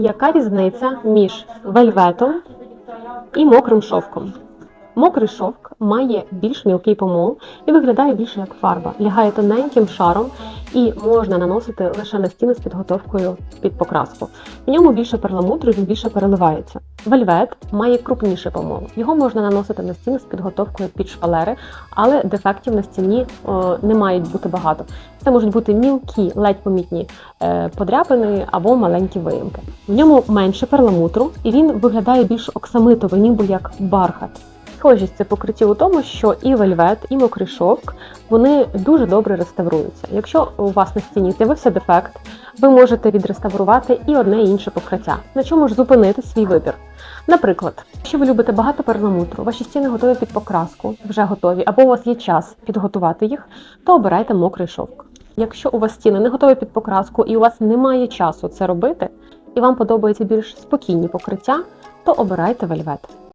Яка різниця між вельветом і мокрим шовком? Мокрий шовк має більш мілкий помол і виглядає більше як фарба, лягає тоненьким шаром і можна наносити лише на стіни з підготовкою під покраску. В ньому більше перламутру, він більше переливається. Вельвет має крупніший помол. Його можна наносити на стіни з підготовкою під шпалери, але дефектів на стіні о, не мають бути багато. Це можуть бути мілкі, ледь помітні е, подряпини або маленькі виїмки. В ньому менше перламутру, і він виглядає більш оксамитовий, ніби як бархат. Схожість це покриття у тому, що і вельвет, і мокрий шовк вони дуже добре реставруються. Якщо у вас на стіні з'явився дефект, ви можете відреставрувати і одне і інше покриття. На чому ж зупинити свій вибір? Наприклад, якщо ви любите багато перламутру, ваші стіни готові під покраску, вже готові, або у вас є час підготувати їх, то обирайте мокрий шовк. Якщо у вас стіни не готові під покраску і у вас немає часу це робити, і вам подобаються більш спокійні покриття, то обирайте вельвет.